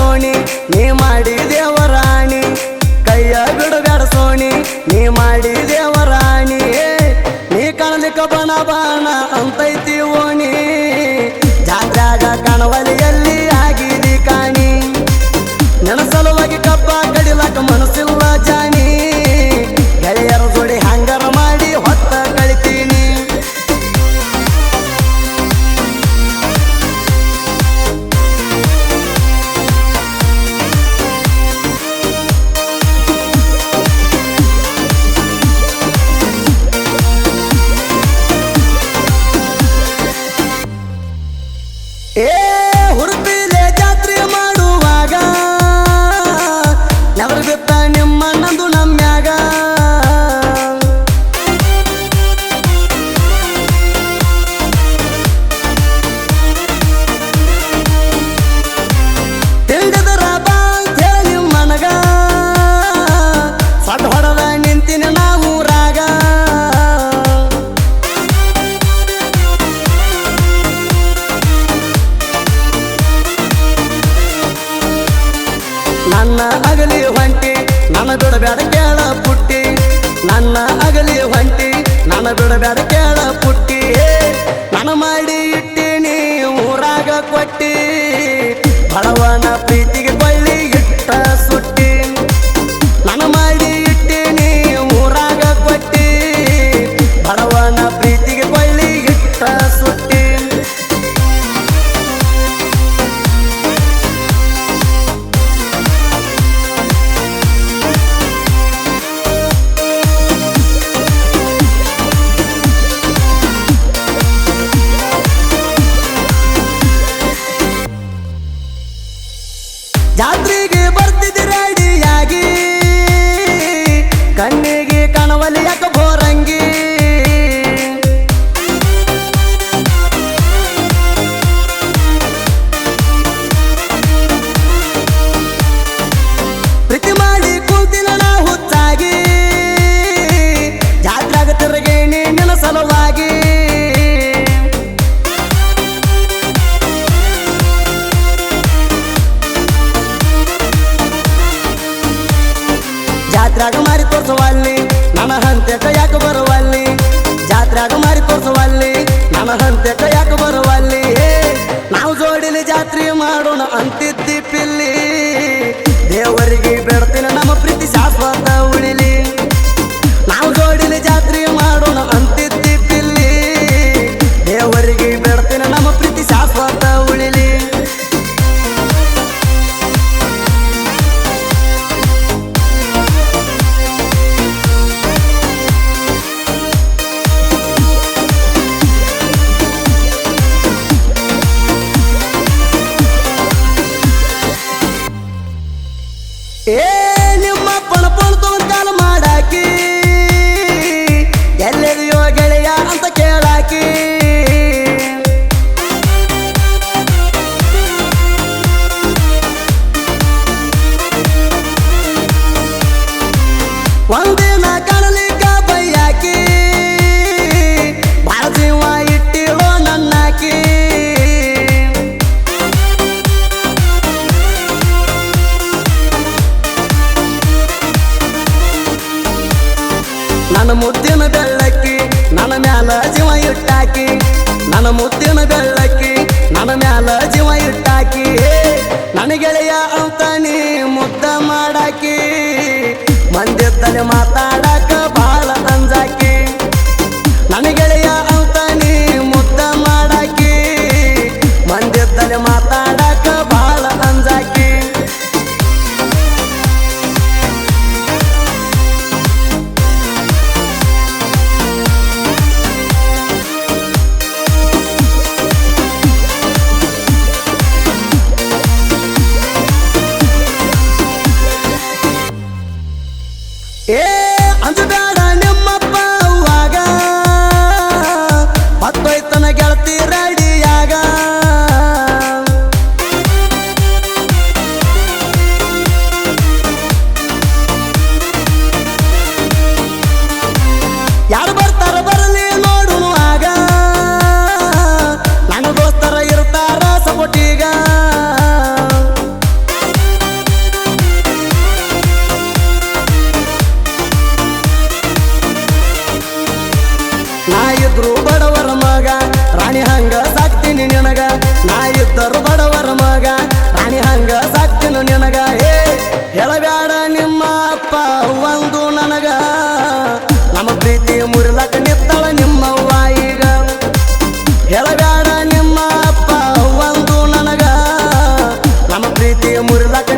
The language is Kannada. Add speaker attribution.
Speaker 1: ಸೋಣಿ ನೀ ಮಾಡಿ ದೇವರಾಣಿ ಕೈಯ ಬಿಡುಗಡ ಸೋಣಿ ನೀ ಮಾಡಿ ದೇವರಾಣಿ ನೀ ಕಾಣಲಿಕ್ಕ ಬಣಬಾ ನನ್ನ ಅಗಲಿ ಹೊಂಟಿ ನನ್ನ ಬಿಡಬೇಡ ಕೇಳ ಪುಟ್ಟಿ. ನನ್ನ ಅಗಲಿ ಹೊಂಟಿ ನನ್ನ ಬಿಡಬೇಡ ಕೇಳ ಪುಟ್ಟಿ. ನನ್ನ ಮಾಡಿ ಇಟ್ಟಿನಿ, ಊರಾಗ ಕೊಟ್ಟಿ. Ya अंत दीप ನನ್ನ ಮುದ್ದಿನ ಬೆಳ್ಳಕ್ಕಿ, ನನ್ನ ಮ್ಯಾಲ ಜೀವ ಇಟ್ಟಾಕಿ. ನನ್ನ ಮುದ್ದಿನ ಬೆಳ್ಳಕ್ಕಿ, ನನ್ನ ಮ್ಯಾಲ ಜೀವ ಇಟ್ಟಾಕಿ. ನನ್ನ ಗೆಳೆಯ ಅಂತಾನಿ ಮುದ್ದ ಮಾಡಾಕಿ. ಮಂದಿರ್ತಲೆ ಮಾತಾಡ ఏ అందుదా amor da casa.